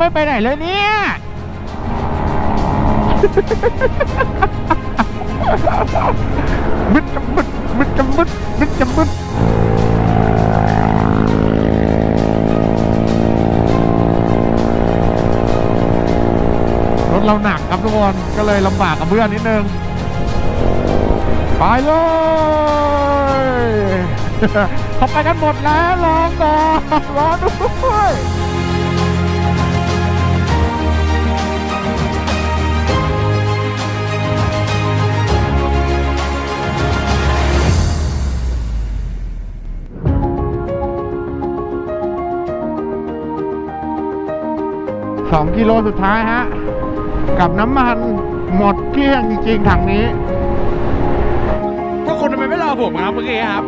ไม่ไปไหนเลยเนี่ย บึดจำบึดบึดจำบึดบึดจำบึดรถเราหนักครับทุกคน ก็เลยลำบากกับเพื่อนนิดนึง ไปเลยเขาไปกันหมดแล้วรอก่อนรอด้วย กิโลสุดท้ายฮะ กับน้ำมันหมดเกลี้ยงจริงๆถังนี้พวกคุณทำไมไม่รอผมครับเมื่อกี้ครับ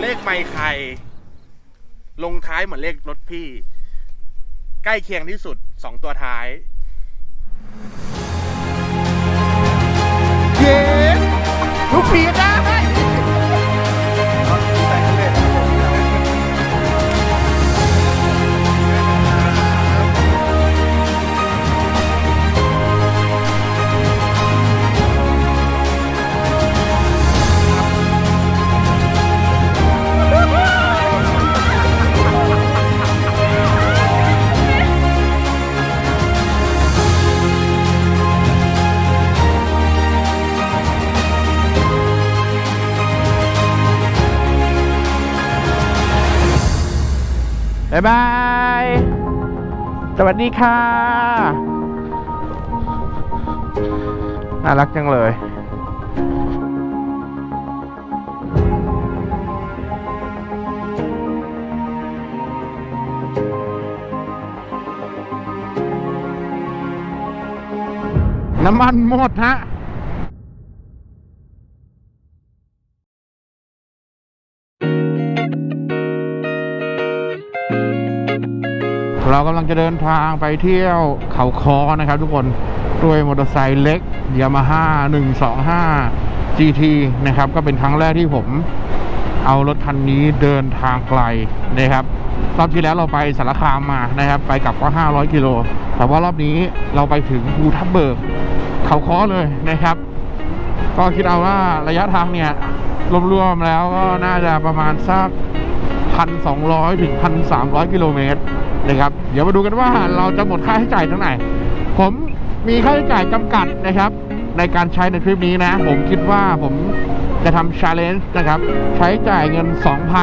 เลขไม่ใคร ลงท้ายเหมือนเลขรถพี่ ใกล้เคียงที่สุดสองตัวท้าย เย้ลูกผีได้ บ๊ายบาย สวัสดีค่ะ น่ารักจังเลยน้ำมันหมดฮะ เรากำลังจะเดินทางไปเที่ยวเขาคอนะครับทุกคนด้วยมอเตอร์ไซค์เล็กยามาฮ่า125 GT นะครับ ก็เป็นครั้งแรกที่ผมเอารถคันนี้เดินทางไกลนะครับรอบที่แล้วเราไปสารคามมานะครับ ไปกลับก็ 500 กิโล แต่ว่ารอบนี้เราไปถึงภูทับเบิก เขาคอเลยนะครับ ก็คิดเอาว่าระยะทางเนี่ย รวมๆแล้วก็น่าจะประมาณสัก 1,200 ถึง 1,300 กิโลเมตร นะครับ เดี๋ยวมาดูกันว่าเราจะหมดค่าใช้จ่ายเท่าไหร่ผมมีค่าใช้จ่ายจำกัดนะครับ ในการใช้ในทริปนี้นะ ผมคิดว่าผมจะทำชาเลนจ์นะครับ ใช้จ่ายเงิน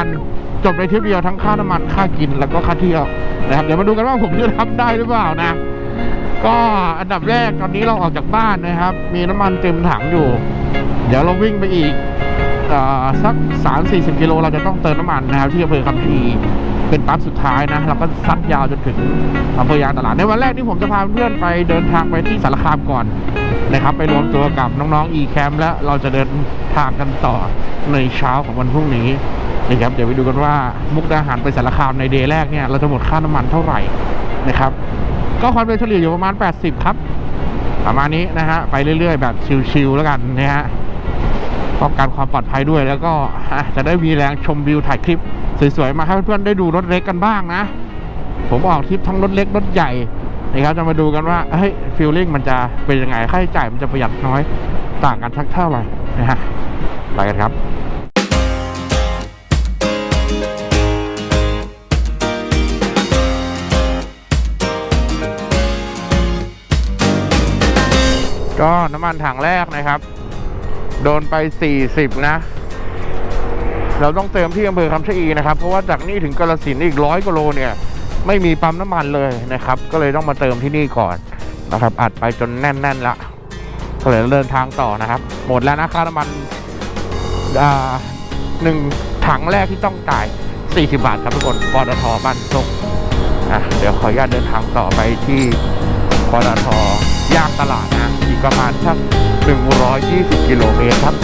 2,000 จบในทริปเดียวทั้งค่าน้ำมันค่ากินแล้วก็ค่าเที่ยวนะครับ เดี๋ยวมาดูกันว่าผมจะทำได้หรือเปล่านะ ก็อันดับแรกตอนนี้เราออกจากบ้านนะครับ มีน้ำมันเต็มถังอยู่ เดี๋ยวเราวิ่งไปอีกอสัก 3 4 0กิโลเราจะต้องเติมน้ำมันนะครับที่อำเภอคำพี เป็นปั๊มสุดท้ายนะ เราก็ซัดยาวจนถึงอำเภอยางตลาด ในวันแรกที่ผมจะพาเพื่อนไปเดินทางไปที่สารคามก่อนนะครับ ไปรวมตัวกับน้องๆ e c a m แล้วเราจะเดินทางกันต่อในเช้าของวันพรุ่งนี้นะครับเดี๋ยวไปดูกันว่ามุกดาหารไปสารคามในเดย์แรกเนี่ยเราจะหมดค่าน้ำมันเท่าไหร่นะครับ ก็ความเร็วเฉลี่ยอยู่ประมาณ 80 ครับ ประมาณนี้นะฮะไปเรื่อย ๆ แบบชิลๆแล้วกันนะฮะป้องกันความปลอดภัยด้วยแล้วก็จะได้มีแรงชมวิวถ่ายคลิป สวยๆมาให้เพื่อนๆได้ดูรถเล็กกันบ้างนะ ผมออกทริปทั้งรถเล็กรถใหญ่นะครับจะมาดูกันว่าเฮ้ยฟีลลิ่งมันจะเป็นยังไงค่าใช้จ่ายมันจะประหยัดน้อยต่างกันสักเท่าไหร่นะฮะไปกันครับก็น้ำมันถังแรกนะครับ โดนไป 40 นะ เราต้องเติมที่อำเภอคำชะอีนะครับ เพราะว่าจากนี่ถึงกาลสินอีกร้อยกิโลเนี่ยไม่มีปั๊มน้ำมันเลยนะครับ ก็เลยต้องมาเติมที่นี่ก่อนนะครับ อัดไปจนแน่นๆละก็เลยเดินทางต่อนะครับ หมดแล้วนะค่าน้ำมันอ่าหนึ่งถังแรกที่ต้องจ่าย 40 บาทครับทุกคนปตทบ้านทรงอะเดี๋ยวขออนุญาตเดินทางต่อไปที่ปตทย่างตลาดนะอีกประมาณสัก120 กิโลเมตรครับ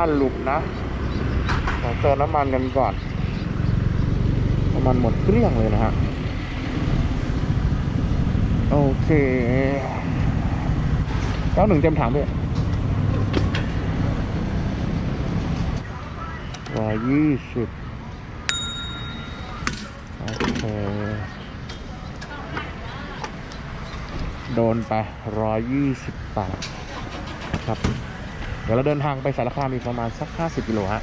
านหลุมนะขอเติมน้ำมันกันก่อนน้ำมันหมดเกลี้ยงเลยนะฮะ โอเคเก้าหนึ่งเต็มถังด้วยร้อยยี่สิบโอเค โดนไปร้อยยี่สิบบาทครับ เดี๋ยวเราเดินทางไปสารคามอีกประมาณสักห้าสิบกิโลฮะ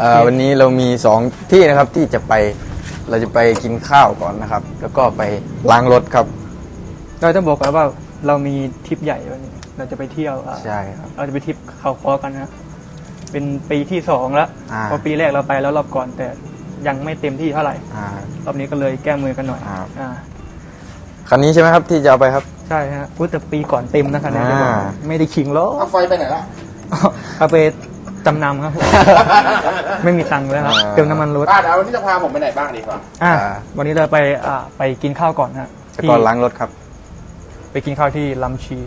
อ่าวันนี้เรามีสองที่นะครับที่จะไป เราจะไปกินข้าวก่อนนะครับ แล้วก็ไปล้างรถครับ เราจะบอกกันว่าเรามีทริปใหญ่วันนี้เราจะไปเที่ยวอะใช่ครับ เราจะไปทริปเขาคอกันนะ เป็นปีที่สองแล้วอ่า เพราะปีแรกเราไปแล้วรอบก่อนแต่ยังไม่เต็มที่เท่าไหร่ อ่า รอบนี้ก็เลยแก้มือกันหน่อยครับ อ่าคันนี้ใช่ไหมครับที่จะเอาไปครับ ใช่ฮะพูดแต่ปีก่อนเต็มนะคะเนี่ยอ่าจะบอกไม่ได้ขิงหรอกเอาไฟไปไหนล่ะ เอาไป จำนำครับผมไม่มีตังค์แล้วครับเติมน้ำมันรถอ่าเดี๋ยววันนี้จะพาผมไปไหนบ้างดีกว่าอ่าอ่าวันนี้เราไปอ่าไปกินข้าวก่อนฮะแล้วก็ล้างรถครับ ไปกินข้าวที่ลำชี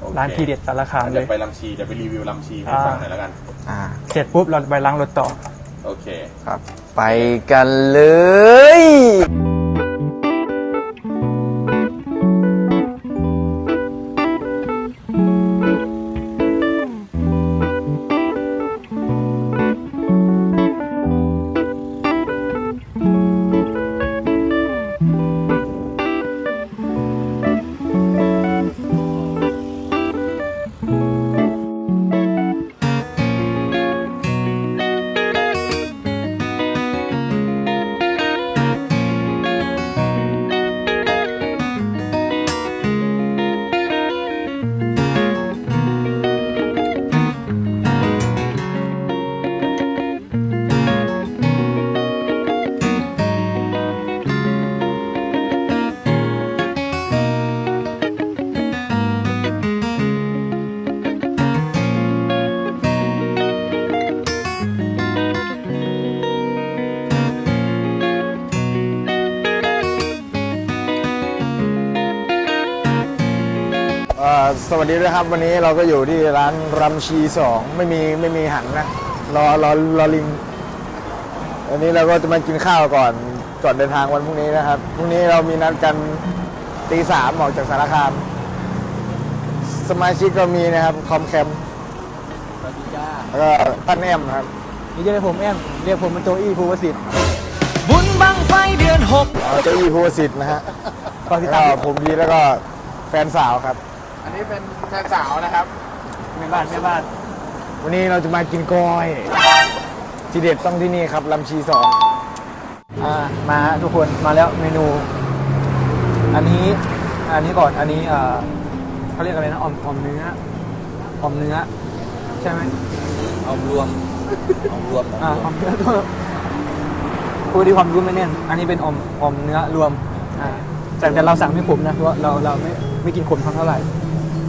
โอเคร้านที่เด็ดสารคามเลเดี๋ยวย ไปลำชีเดี๋ยวไปรีวิวลำชีให้ฟังหน่อยแล้วกัน อ่า เสร็จปุ๊บเราไปล้างรถต่อ โอเค ครับ ไปกันเลย สวัสดีด้วยครับ วันนี้เราก็อยู่ที่ร้านรำชีสองไม่มีไม่มีหันนะรอรอรอลิงวันนี้เราก็จะมากินข้าวก่อนก่อนเดินทางวันพรุ่งนี้นะครับพรุ่งนี้เรามีนัดกันตีสามออกจากสารคาม สมาชิกก็มีนะครับคอมแคมแล้วก็ท่านแอมนะครับนี่จะเรียกผมแอมเรียกผมเป็นโจอี้ภูวสิทธิ์บุญบังไฟเดือนหกเอาเจ้าอี้ภูวสิทธิ์นะฮะฝากติดแล้วตามก็ผมดีแล้วก็แฟนสาวครับ อันนี้เป็นแฟนสาวนะครับแม่บ้านแม่บ้านวันนี้เราจะมากินก้อยที่เด็ดต้องที่นี่ครับลำชีสองอ่ามาฮะทุกคนมาแล้วเมนู อันนี้อันนี้ก่อนอันนี้อ่าเขาเรียกอะไรนะออมออมเนื้อออมเนื้อ ใช่ไหมเอารวมเอารวมอ่าออมเนื้อก็พูดที่ความรู้ไม่แน่นอันนี้เป็นออมออมเนื้อรวมอ่าแต่แต่เราสั่งไม่ขมนะเพราะว่าเราเราไม่ไม่กินขมเท่าไหร่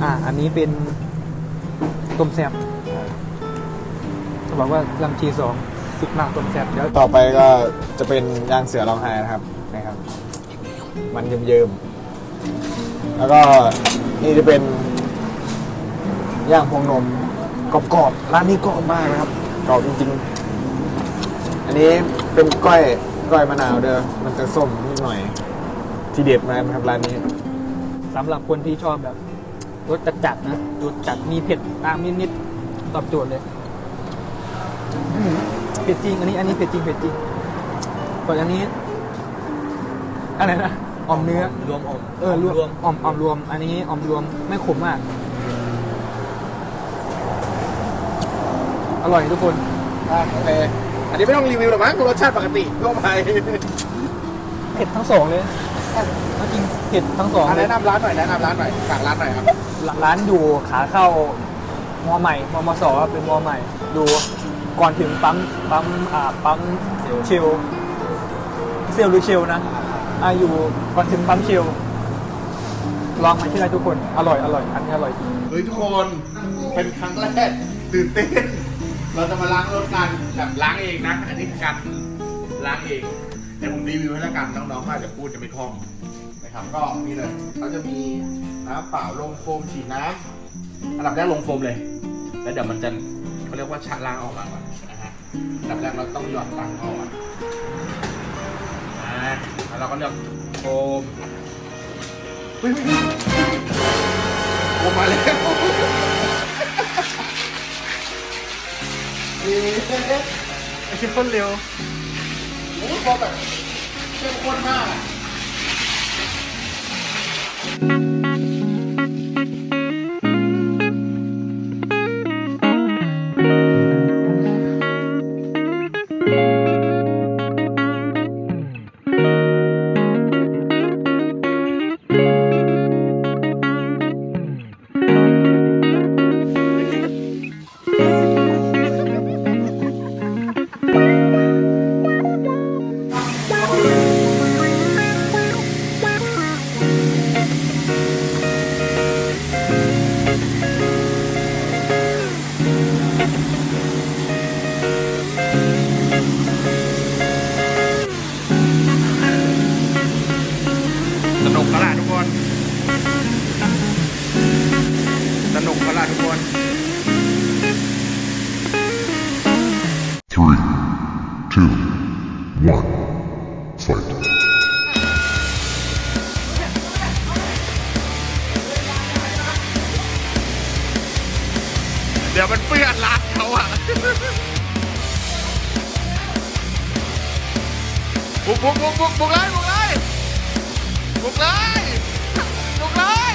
อ่า อันนี้เป็นต้มแซ่บเขาบอกว่าลำชีสองสุดมากต้มแซ่บเดี๋ยวต่อไปก็จะเป็นย่างเสือร้องไห้นะครับนะครับ มันเยิ้มๆแล้วก็นี่จะเป็นย่างพวงนมกรอบๆร้านนี้กรอบมากนะครับกรอบจริงๆ อันนี้เป็นก้อยก้อยมะนาวเด้อมันจะส้มนิดหน่อย ที่เด็ดมากนะครับร้านนี้สำหรับคนที่ชอบแบบ รสจัดๆนะรสจัดมีเผ็ดตามนิดๆตอบโจทย์เลยอืมเผ็ดจริง อันนี้อันนี้เผ็ดจริงเผ็ดจริงส่วนอันนี้อะไรนะออมเนื้อรวมอมเออรวมออมออมรวม อันนี้ออมรวมไม่ขมมาก อร่อยทุกคนอ่าโอเคอันนี้ไม่ต้องรีวิวหรอกมั้งรสชาติปกติทั่วไปเผ็ดทั้งสองเลย จริงเผ็ดทั้งสองอะเลยแนะนำร้านหน่อยแนะนำร้านหน่อยฝากร้านหน่อยครับร้านอยู่ขาเข้ามอใหม่มมสเป็นมอใหม่ ดูก่อนถึงปั๊มปั๊มอ่าปั๊มเชลเซลหรือเชลนะอ่าอยู่ก่อนถึงปั๊มเชลลลองมาที่ไรทุกคนอร่อยอร่อยอันนี้อร่อยจริง เฮ้ยทุกคนเป็นครั้งแรกตื่นเต้น เราจะมาล้างรถกันแบบล้างเองนะ อันนี้คือการล้างเองเดี๋ยวผมรีวิวให้แล้วกันน้องๆอาจจะพูดจะไม่คล่องนะครับ ก็นี่เลยเขาจะมีน้ำเปล่าลงโฟมฉีดน้ำอันดับแรกลงโฟมเลย แล้วเดี๋ยวมันจะเขาเรียกว่าชะล้างออกมาก่อนนะฮะอันดับแรกเราต้องหยอดตังค์ออกอ่าแล้วเราก็เลือกโฟมเฮ้ยเฮ้ยโฟมมาแล้วไอ้ชิ้นต้นเร็ว พอแบบเข้มข้นมาก เดี๋ยวมันเปื้อนร้านเขาอะบุกบุกบุกบุกบุกเลยบุกเลยบุกเลยบุกเลย